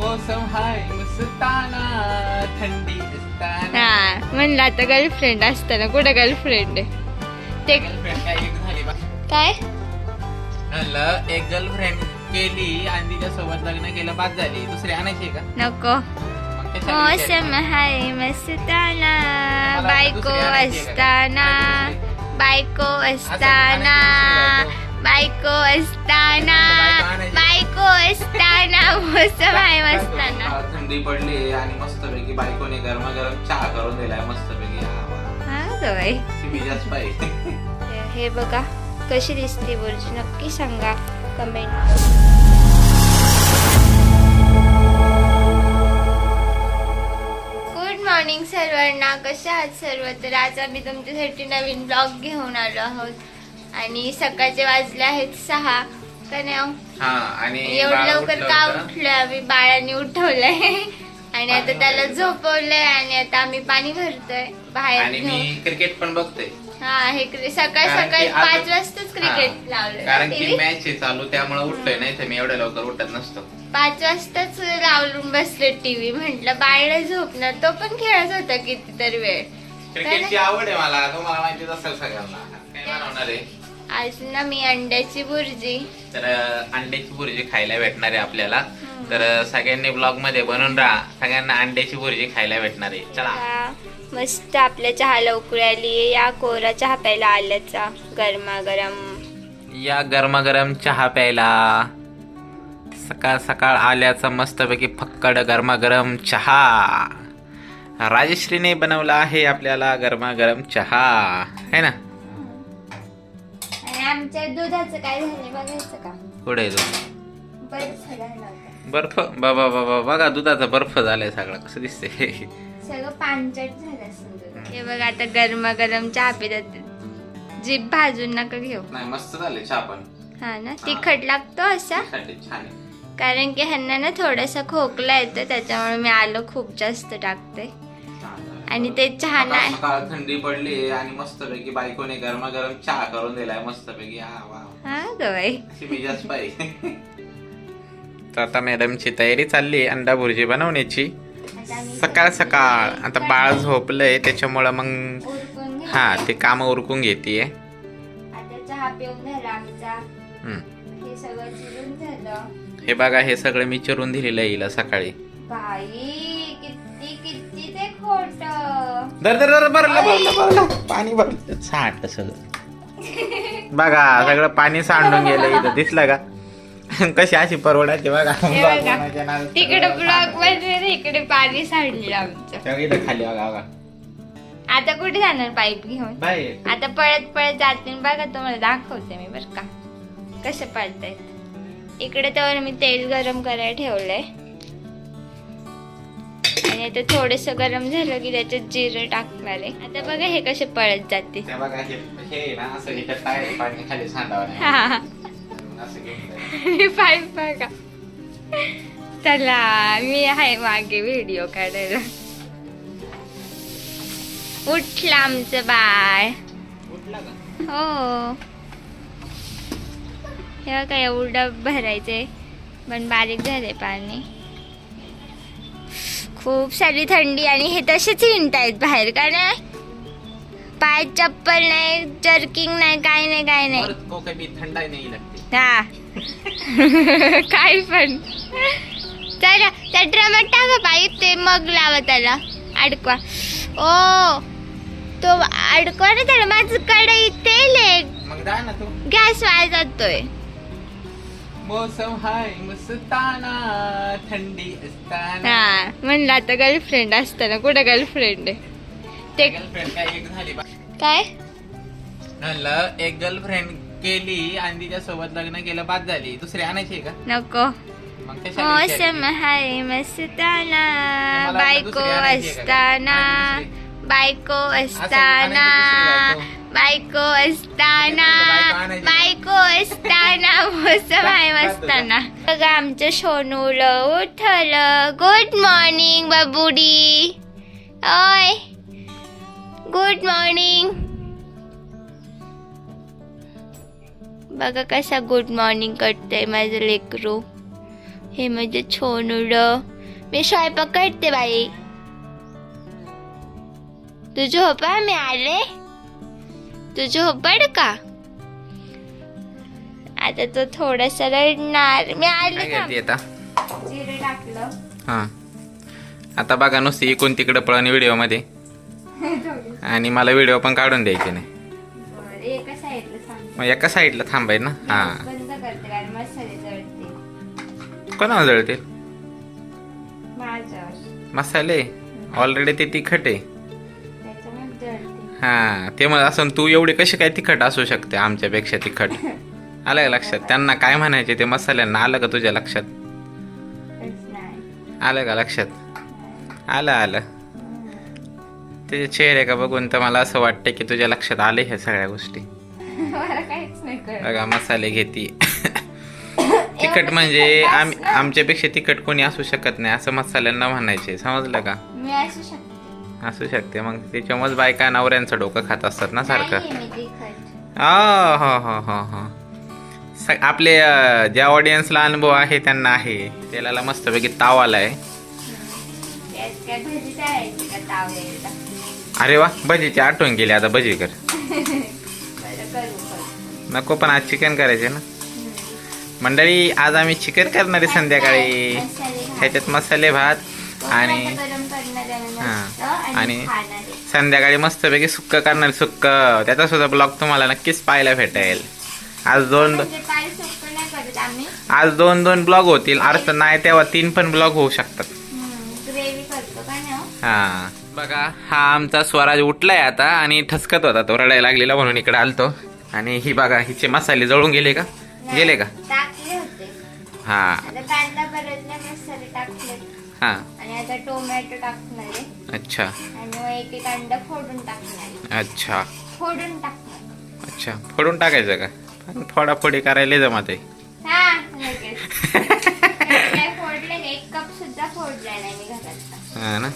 मौसम हाय मस्ताना थंडी असताना हा म्हणलं आता गर्लफ्रेंड असताना कुठं गर्लफ्रेंड आहे ते गर्लफ्रेंड काय एक झाली बा काय? म्हणलं एक गर्लफ्रेंड केली आणि तिच्या सोबत लग्न केलं बाद झाली. दुसरी आणायची का? नको. मग कशाला विचार? मौसम हाय मस्ताना बायको? असताना. बायको असं असताना. बायको असताना. बायको असताना. मस्ताना. हा, थंडी पडली आणि मस्तपैकी बायकोने गरमागरम चहा करून दिलाय मस्तपैकी. हा, वा. हा हे बघा कशी दिसते बुर्ज नक्की सांगा कमेंट. गुड मॉर्निंग सर्वांना कशा आहात सर्व? तर आज आम्ही तुमच्यासाठी नवीन ब्लॉग घेऊन आलो आहोत. आणि सकाळचे वाजले आहेत सहा. का नाही हो? हा आणि एवढं बाळ लवकर उठलं का होतं. उठलोय आम्ही बाळाने उठवलंय आणि आता त्याला. झोपवलंय आणि आता आम्ही पाणी भरतोय बाहेर आणि घेऊन. मी क्रिकेट पण बघतोय हा हे क्रि- सकाळ कारण सकाळी आता- पाच वाजताच क्रिकेट हा. लावलं कारण की TV? मॅच आहे चालू त्यामुळे उठलोय नाही तर मी एवढ्या लवकर उठत नसतो पाच वाजताच लावून बसले टीव्ही म्हंटल बाळला झोपणार तो पण खेळत होता कितीतरी वेळ क्रिकेटची आवड आहे मला तुम्हाला माहितीच असेल सगळ्यांना काय बनवणार आहे आज ना मी अंड्याची बुर्जी तर अंड्याची भुर्जी खायला भेटणार आहे आपल्याला. तर सगळ्यांनी ब्लॉगमध्ये बनवून राहा. सगळ्यांना अंड्याची भुर्जी खायला भेटणार आहे. चला. मस्त आपल्या चहाला उकळी आली या कोरा चहा प्यायला आल्याचा गरमागरम. या गरमागरम चहा प्यायला. सकाळ सकाळ आल्याचा मस्तपैकी फक्कड गरमागरम चहा. राजश्रीने बनवला आहे आपल्याला गरमागरम चहा. है ना? आमच्या दुधाचं काय झालं बघायचं का? झालं होतं. बर्फ? बाबा बाबा बघा दुधाचा बर्फ झालाय सगळा. कसं दिसते सगळं पांचट झालं असेल दूध. हे बघ आता गरमागरम चहा पितात जीभ भाजून नका घेऊ. नाही मस्त झाले चहा पण. हा ना? तिखट लागतो असा? साठी छान आहे. कारण की ह्यांना ना थोडासा खोकला येतं त्याच्यामुळे मी आलं खूप जास्त टाकते. आणि ते चहा नाही. सकाळ थंडी पडली आणि मस्तपैकी बायकोने गरमागरम चहा करून दिलाय मस्तपैकी. हा वा हा ग बाई अशी मिजाज पाहिजे तर आता मॅडमची तयारी चालली आहे अंडा भुर्जी बनवण्याची. सकाळ सकाळ. आता बाळ झोपलंय त्याच्यामुळं मग उरकून घे. हा ते काम उरकून घेते आता चहा पिऊन झाला आमचा. हे सगळं चिरून झालं. हे बघा हे सगळं मी चिरून दिलेलं आहे हिला सकाळी. बाई. दर दर दर भरलं भरलं भरलं पाणी भरलं सांडलं सगळं बघा सगळं पाणी सांडून गेलं इथं. दिसलं का? कशी अशी परवडायची बघा. तिकडे ब्लॉकमध्ये इकडे पाणी सांडलं आमचं. सगळं इथं खाली बघा बघा. आता कुठे जाणार पाईप घेऊन? आता पळत पळत जाते आणि बघा तुम्हाला दाखवते मी बर का. कसं पळतायत. इकडे तर मी तेल गरम करायला ठेवलंय. आणि आता थोडस गरम झालं की त्याच्यात जिरं टाकणार आहे. आता बघा हे कसे पळत जाते. बघा. पाईप चला मी आहे मागे व्हिडिओ काढायला. उठलं आमचं बाळ. का? हो. हे काय एवढं भरायचंय. पण बारीक झालंय पाणी. खूप सारी थंडी आणि हे तसेच हिंडतायत बाहेर. का नाही पाय चप्पल नाही जर्किंग नाही काय नाही काय नाही. थंडाई लागते. हा. काय पण. चला त्या ड्रमात टाका पाईप ते मग लावा त्याला. अडकवा. ओ तो अडकवा ना त्याला. माझं कडे तेल आहे. गॅस वाया जातोय. मौसम हाय मस्ताना थंडी असताना हा म्हणलं आता गर्लफ्रेंड असताना कुठं गर्लफ्रेंड आहे ते गर्लफ्रेंड काय एक झाली बा काय म्हणलं एक गर्लफ्रेंड केली आणि तिच्या सोबत लग्न केलं बाद झाली दुसरी आणायची आहे का नको मग कशाला विचारते? मौसम हाय मस्ताना मला वाटलं बायको दुसरी आणायची आहे का? असताना. बायको असताना बायको असताना बायको असताना मोसम आहे मस्ताना बघा आमचं सोनूलं उठलं. गुड मॉर्निंग बाबुडी. ओय गुड मॉर्निंग बघा कसा गुड मॉर्निंग करतंय माझं लेकरू. हे माझे छोनुलं मी स्वयंपाक करते बाई. तू झोपा मी आले. तू झोपड का? आता तो थोडासा रडणार. मी आले काय थांब. करते आता? जिरे टाकलं. हा. आता बघा नुसती इकून तिकडं पळण व्हिडिओमध्ये आणि मला व्हिडिओ पण काढून द्यायचे नाही. बरं, एका साईडला सांग मग एका साईडला थांबाय ना? हा. बंद करते कारण मसाले जळते. कोणाला जळते माझ्यावर. मसाले? ऑलरेडी ते तिखट आहे. हा ते मग असं तू एवढी कशी काय तिखट असू शकते आमच्यापेक्षा तिखट? आलं का लक्षात? त्यांना काय म्हणायचे ते मसाल्यांना आलं का तुझ्या लक्षात? आलं का लक्षात? आलं आलं. तुझे चेहरे का बघून तर मला असं वाटतं की तुझ्या लक्षात आले ह्या सगळ्या गोष्टी. बघा मसाले घेती. तिखट म्हणजे आम आमच्यापेक्षा तिखट कोणी असू शकत नाही असं मसाल्यांना म्हणायचे. समजलं का? मी असू शकते. मग त्याच्यामुळेच बायका नवऱ्यांचं डोकं खात असतात ना सारखं. हो हो हो हो. आपले ज्या ऑडियन्सला अनुभव आहे त्यांना आहे. त्याला मस्तपैकी ताव आलाय. अरे वा भजीची आठवण गेली आता भजी कर नको पण आज चिकन करायचे ना. मंडळी आज आम्ही चिकन करणार आहे संध्याकाळी. ह्याच्यात मसाले भात आणि कोणाला गरम करणार आहे मस्त हा. आणि. संध्याकाळी मस्तपैकी सुक्क करणार सुक्क. त्याचा सुद्धा ब्लॉग तुम्हाला नक्कीच पाहायला भेटेल. आज दोन म्हणजे काय सोपं नाही करत आम्ही. आज दोन दोन ब्लॉग होतील. अर्थ नाही तेव्हा तीन पण ब्लॉग होऊ शकतात. ग्रेव्ही करतो का ना हा? बघा हा आमचा स्वराज उठलाय आता आणि ठसकत होता. तो रडायला लागलेला म्हणून इकडे आलतो. आणि ही बघा हिचे मसाले जळून गेले का? गेले का? टाकले होते. हा. आता कांदा परतले मसाले टाकले. हा. आणि आता टोमॅटो टाकणार आहे. अच्छा. आणि मग एक एक अंडा फोडून टाकणार आहे. अच्छा. फोडून टाकणार. अच्छा. फोडून टाकायचं का? पण फोडाफोडी करायला जमत आहे. हा लगेच. काय फोडले का? एक कप सुद्धा फोडला नाही मी घरात हा ना?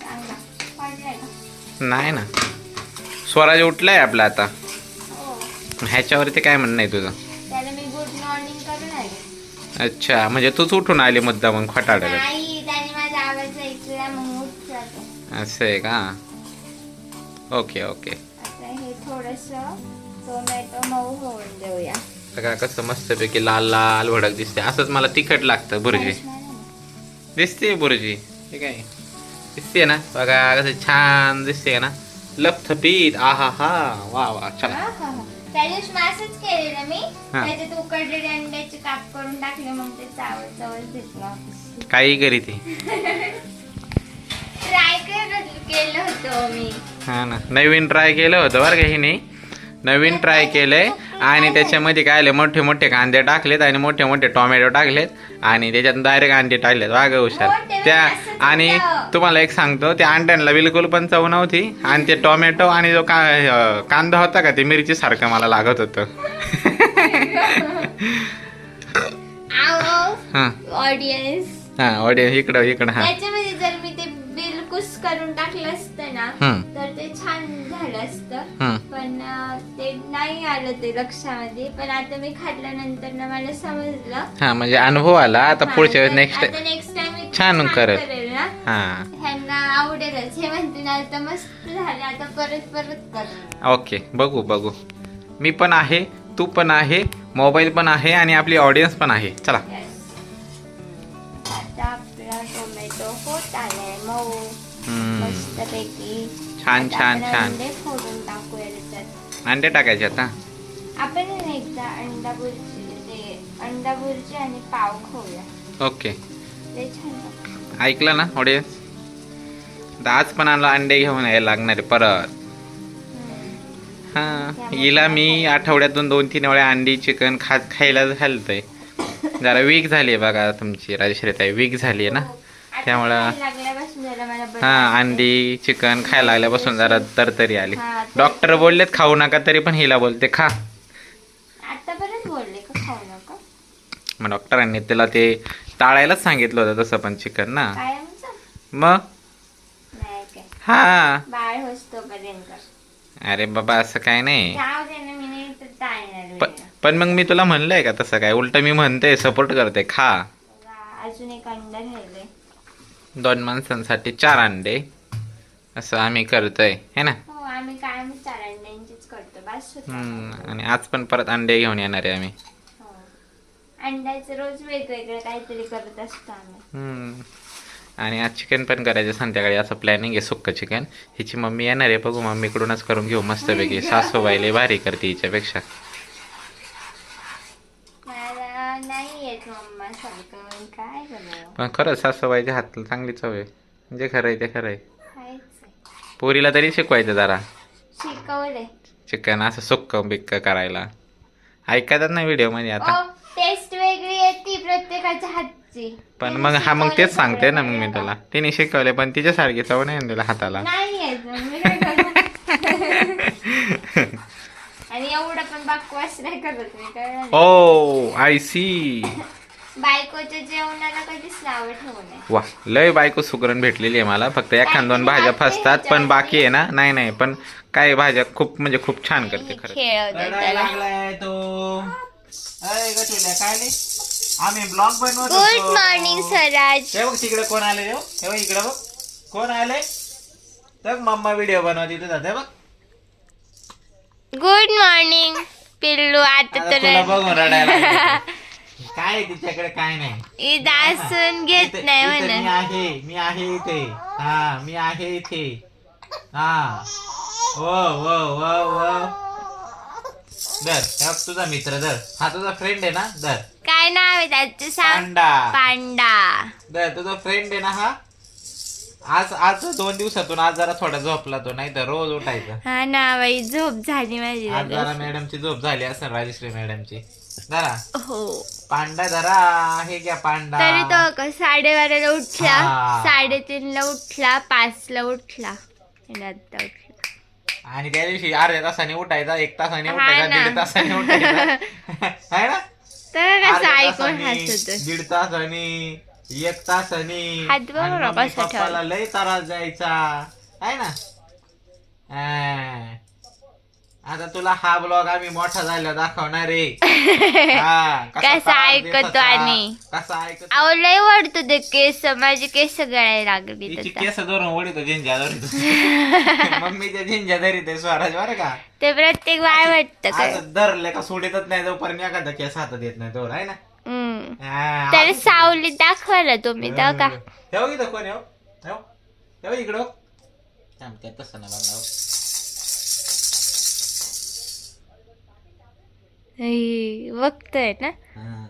चांगला. फोडलाय का? नाही ना. स्वराज उठलाय आपला आता. हो. ह्याच्यावरती काय म्हणणं आहे तुझं? अच्छा म्हणजे तूच उठून आली मुद्दा मग खोटाडायला नाही त्याने माझा आवाज ऐकला मग उठ जातो असं आहे का? Okay okay. आता हे थोडस टोमॅटो मऊ होऊन देऊया. बघा कसं मस्तपैकी लाल लाल भडक दिसते. असंच मला तिखट लागतं बुर्जी. दिसते बुर्जी. ठीक आहे. दिसते ना? बघा कसं छान दिसते ना? लपथपीत. आहा हा वा वा चला. त्या दिवशी मासच केलेलं मी. हा. त्याच्यात उकडलेले अंड्याचे काप करून टाकले मग ते चावल चावल दिसलं काही करी ती. ट्राय केलं होतं मी. हा ना. नवीन ट्राय केलं होतं बरं का हिने? नवीन ट्राय केलंय. आणि त्याच्यामध्ये काय आले मोठे मोठे कांदे टाकलेत आणि मोठे मोठे टोमॅटो टाकलेत. आणि त्याच्यात डायरेक्ट अंडे टाकलेत. वाघ हुशार. त्या आणि. तुम्हाला एक सांगतो त्या अंड्यांना बिलकुल पण चव नव्हती. आणि ते टोमॅटो आणि जो का कांदा होता का ते मिरची सारखं मला लागत होतं. हा. ऑडियन्स हा ऑडियन्स इकडं इकडं हा. बिलकुस करून टाकलं असतं ना हम्म. तर ते छान झालं असतं. हम्म. पण अं, ते नाही आलं ते लक्षामध्ये. पण आता मी खाल्ल्यानंतर ना मला समजलं. हा म्हणजे अनुभव आला. आता पुढच्या वेळेस नेक्स्ट आता नेक्स्ट टाइम छान करेल. ना हा. ह्यांना आवडेलच. हे म्हणते ना आता मस्त झाले. आता परत परत कर. ओके बघू बघू. मी पण आहे तू पण आहे मोबाईल पण आहे आणि आपली ऑडियन्स पण आहे. चला. आता आपला टोमॅटो होत आलाय मऊ. मस्तपैकी छान छान छान अंडे फोडून टाकूया त्याच्यात अंडे टाकायचे आता आपण आहे ना एकदा अंडा बुर्जी ते अंडा बुर्जी आणि पाव खाऊया ओके ते छान लागतं. ऐकलं ना ऑडियन्स आज पण आला अंडे घेऊन यायला लागणार आहे परत. हा हिला मी आठवड्यातून दोन तीन वेळा अंडी चिकन खा खायला घालतंय जरा वीक झाली आहे बघा तुमची राजश्रीताई वीक झाली आहे ना त्यामुळं- हा. अंडी चिकन खायला लागल्यापासून जरा तरतरी आली. डॉक्टर बोललेत खाऊ नका तरी पण हिला बोलते खा. मग डॉक्टरांनी त्याला ते टाळायलाच सांगितलं होतं तसं पण चिकन ना. मग? हा. अरे बाबा असं काय नाही. पण मग मी तुला म्हणलंय का तसं काय? उलट मी म्हणते सपोर्ट करते खा. अजून एक अंडा दोन माणसांसाठी चार अंडे. असं आम्ही करतोय है ना? हो आम्ही कायम चार अंड्यांचीच करतो. बस होतं. हम्म, आणि आज पण परत अंडे घेऊन येणार आहे आम्ही. हो. अंड्याचं रोज वेगवेगळं काहीतरी करत असतो आम्ही. हम्म. आणि आज चिकन पण करायचं संध्याकाळी. असं प्लॅनिंग आहे सुक्क चिकन हिची मम्मी येणार आहे. बघू मम्मीकडूनच करून घेऊ मस्तपैकी. सासूबाईले भारी करते हिच्यापेक्षा. मला नाही येत मम्मा सारखं काय बनव पण खरंच सासूबाईच्या हात चांगली चव आहे. म्हणजे खरं आहे ते खरं आहे. खायचं पोरीला तरी शिकवायचं जरा. शिकवले चिकन असं सुक्क बिक्क करायला. ऐकतात ना व्हिडिओमध्ये आता? टेस्ट वेगळी येते प्रत्येकाच्या हातची. पण मग हा मग तेच सांगते ना मग मी. तुला. तिने शिकवले पण तिच्यासारखी चव नाही हाताला. नाही येत मग मी काय करू आणि एवढं पण बाकवास नाही करत मी कळलं? ओ आय सी बायकोच्या जेवणाला कधीच नावं ठेवू नये. वा लय बायको सुगरण भेटलेली आहे मला. फक्त एखाद दोन भाज्या फसतात पण बाकी आहे ना? नाही. नाही पण काय भाज्या खूप म्हणजे खूप छान करते खरं. खेळवते त्याला. लागलाय तो. अय गटुल्या काय रे आम्ही ब्लॉग बनवत गुड मॉर्निंग स्वराज. हे बघ तिकडे कोण आले रे? हो? हे बघ इकडे बघ. कोण आले? तर मम्मा व्हिडिओ बनवते तुझा ते बघ. गुड पिल्लू आता तर तुला. बघून रडायला लागलं. काय तिच्याकडे? काय नाही. ईद असून घेत इथे- नाही इथे मी म्हणून आहे. मी आहे इथे. हा मी आहे इथे. हा. हो दर हे बघ तुझा मित्र दर हा तुझा फ्रेंड आहे ना? दर काय नाव आहे त्याचं सांग? पांडा. पांडा. दर तुझा फ्रेंड आहे ना हा? आज आज दोन दिवसातून आज जरा थोडा झोपला तो नाही तर रोज उठायचा. हा ना बाई झोप झाली माझी आज जरा. मॅडमची झोप झाली असेल राजश्री मॅडमची. जरा. हो. पांडा जरा हे घ्या पांडा. तरी तो का साडेबाराला उठला. हा. साडेतीनला उठला पाचला उठला आणि आता उठला. आणि त्या दिवशी अर्ध्या तासाने उठायचा एक तासाने हा उठायचा ना. दीड तासाने उठायचा. आहे ना? तर कसं अर्ध्या ऐकून तासाने, हसत दीड तासाने एक बघ आणि पप्पाला लय त्रास द्यायचा. आहे ना? हा. आता तुला हा ब्लॉग आम्ही मोठा झाला दाखवणार आहे. हा, कसा कसा त्रास देत ऐकतो होता, आणि. कसा ऐकतो अहो लय वाढतो ते केस माझे केस गळायला लागली तिची. केस धरून ओढितो झिंजा धरितो मम्मीच्या झिंजा धरीत स्वराज बरं का? ते प्रत्येक बाय वाटत काय? धरले का सोडितच नाही जोपर्यंत एखादा केस हातात येत नाही तो आहे ना? हम्म. हा, सावली दाखवायला तुम्ही तर का हे बघ इथं कोण आहे बघ. बघ इकडं थांब, त्यात तसं नाही बघणार. बघतोय ना हा.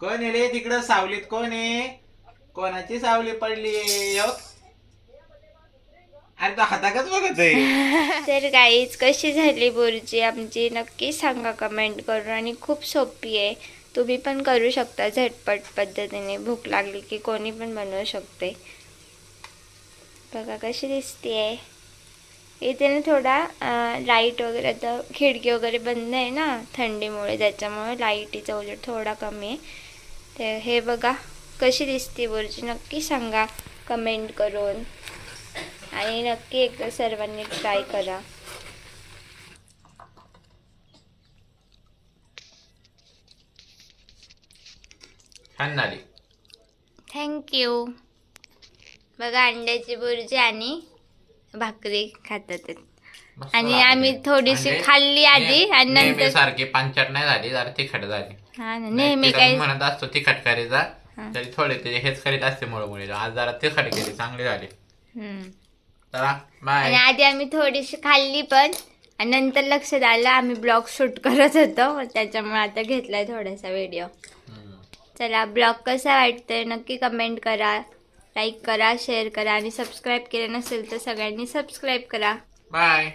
कोण आहे रे तिकडं सावलीत कोण आहे कोणाची सावली पडली अरे तो हाताकच बघत आहे तर गाईज कशी झाली बुर्जी आमची नक्की सांगा कमेंट करून आणि खूप सोपी आहे तुम्ही पण करू शकता झटपट पद्धतीने. भूक लागली की कोणी पण बनवू शकते. बघा कशी दिसते इथे ना थोडा लाइट वगैरे आता खिडकी वगैरे बंद आहे ना थंडीमुळे त्याच्यामुळे लाईटीचा उजेड थोडा कमी आहे. ते हे बघा कशी दिसते बुर्जी नक्की सांगा. कमेंट करून. आणि नक्की एकदा सर्वांनी ट्राय करा. छान झाली थँक्यू बघा अंड्याची बुर्जी आणि भाकरी खातात. मस्त आणि लागली. आम्ही थोडीशी अंडे खाल्ली आधी आणि नेहमी नंतर सारखी पांचट नाही झाली जरा तिखट झाली. हा ना नेहमी काय म्हणत असतो तिखट करायचा हा. तरी थोडे ते हेच करीत असते मुळे आज जरा तिखट केली चांगली झाली. हम्म. चला आणि आधी आम्ही थोडीशी खाल्ली पण आणि नंतर लक्षात आलं आम्ही ब्लॉग शूट करत होतो. मग त्याच्यामुळे आता घेतलाय थोडासा व्हिडिओ. चला ब्लॉग कसा वाटतंय नक्की कमेंट करा लाईक करा शेअर करा आणि सबस्क्राईब केलं नसेल तर सगळ्यांनी सबस्क्राईब करा. बाय